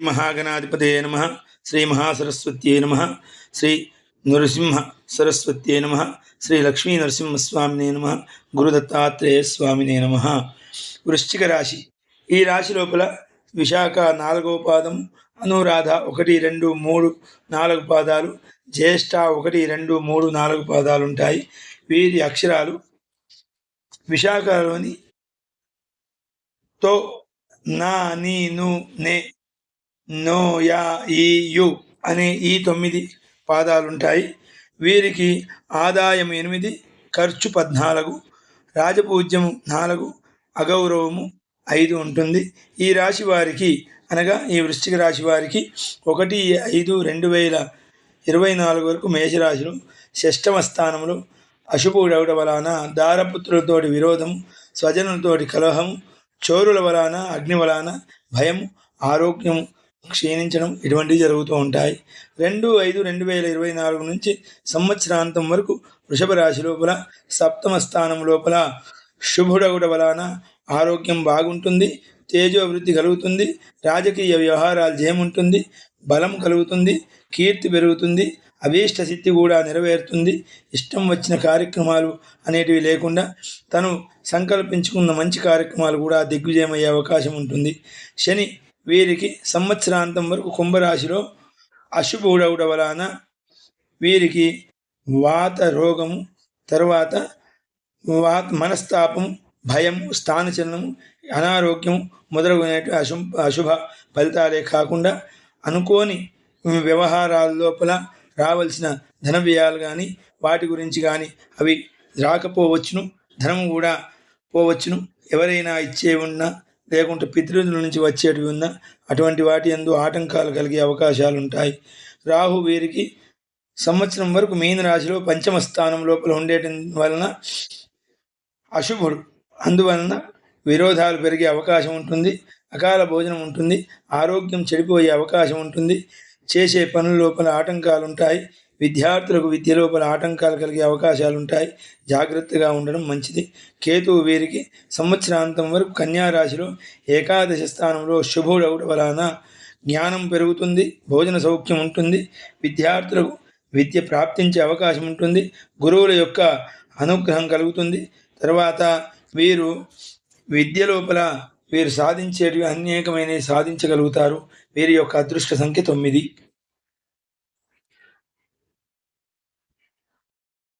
మహాగణాధిపతే నమ. శ్రీ మహాసరస్వత్యే నమ. శ్రీ నృసింహ సరస్వత్యే నమ. శ్రీ లక్ష్మీ నరసింహస్వామినే నమ. గురుదత్తాత్రేయ స్వామినే నమ. వృశ్చిక రాశి. ఈ రాశి లోపల విశాఖ నాలుగవ పాదం అనురాధ ఒకటి రెండు మూడు నాలుగు పాదాలు జ్యేష్ఠ ఒకటి రెండు మూడు నాలుగు పాదాలు ఉంటాయి. వీరి అక్షరాలు విశాఖలోని తో నా నీ ను నే నో యా ఈ యు అనే ఈ తొమ్మిది పాదాలుంటాయి. వీరికి ఆదాయం ఎనిమిది ఖర్చు పద్నాలుగు రాజపూజ్యం నాలుగు అగౌరవము ఐదు ఉంటుంది. ఈ రాశి వారికి అనగా ఈ వృశ్చిక రాశి వారికి ఒకటి ఐదు రెండు వేల ఇరవై నాలుగు వరకు మేషరాశిలో షష్టమ స్థానంలో అశుభుడవడ వలన దారపుత్రులతోటి విరోధం స్వజనులతోటి కలహం చోరుల వలన అగ్ని వలన భయం ఆరోగ్యం క్షీణించడం ఇటువంటివి జరుగుతూ ఉంటాయి. రెండు ఐదు రెండు వేల ఇరవై నాలుగు నుంచి సంవత్సరాంతం వరకు వృషభ రాశి లోపల సప్తమ స్థానం లోపల శుభుడగుడ వలన ఆరోగ్యం బాగుంటుంది తేజోవృద్ధి కలుగుతుంది రాజకీయ వ్యవహారాలు జయముంటుంది బలం కలుగుతుంది కీర్తి పెరుగుతుంది అభీష్ట సిద్ధి కూడా నెరవేరుతుంది. ఇష్టం వచ్చిన కార్యక్రమాలు అనేటివి లేకుండా తను సంకల్పించుకున్న మంచి కార్యక్రమాలు కూడా దిగ్విజయమయ్యే అవకాశం ఉంటుంది. శని వీరికి సంవత్సరాంతం వరకు కుంభరాశిలో అశుభుడవుడ వలన వీరికి వాత రోగము తర్వాత వాత మనస్తాపం భయం స్థానచలనం అనారోగ్యం మొదలగునటువంటి అశు అశుభ ఫలితాలే కాకుండా అనుకోని వ్యవహారాల లోపల రావలసిన ధన వ్యయాలు కానీ వాటి గురించి కానీ అవి రాకపోవచ్చును ధనం కూడా పోవచ్చును. ఎవరైనా ఇచ్చే ఉన్నా లేకుంటే పితృదుల నుంచి వచ్చేటివి ఉన్నా అటువంటి వాటి ఎందు ఆటంకాలు కలిగే అవకాశాలు ఉంటాయి రాహు వీరికి సంవత్సరం వరకు మీన రాశిలో పంచమ స్థానం లోపల ఉండేట వలన అశుభుడు. అందువలన విరోధాలు పెరిగే అవకాశం ఉంటుంది. అకాల భోజనం ఉంటుంది. ఆరోగ్యం చెడిపోయే అవకాశం ఉంటుంది. చేసే పనుల లోపల ఆటంకాలు ఉంటాయి విద్యార్థులకు విద్య లోపల ఆటంకాలు కలిగే అవకాశాలు ఉంటాయి జాగ్రత్తగా ఉండడం మంచిది. కేతువు వీరికి సంవత్సరాంతం వరకు కన్యారాశిలో ఏకాదశి స్థానంలో శుభుడవుట వలన జ్ఞానం పెరుగుతుంది భోజన సౌఖ్యం ఉంటుంది విద్యార్థులకు విద్య ప్రాప్తించే అవకాశం ఉంటుంది గురువుల యొక్క అనుగ్రహం కలుగుతుంది. తర్వాత వీరు విద్య లోపల వీరు సాధించేటివి అనేకమైనవి సాధించగలుగుతారు. వీరి యొక్క అదృష్ట సంఖ్య తొమ్మిది.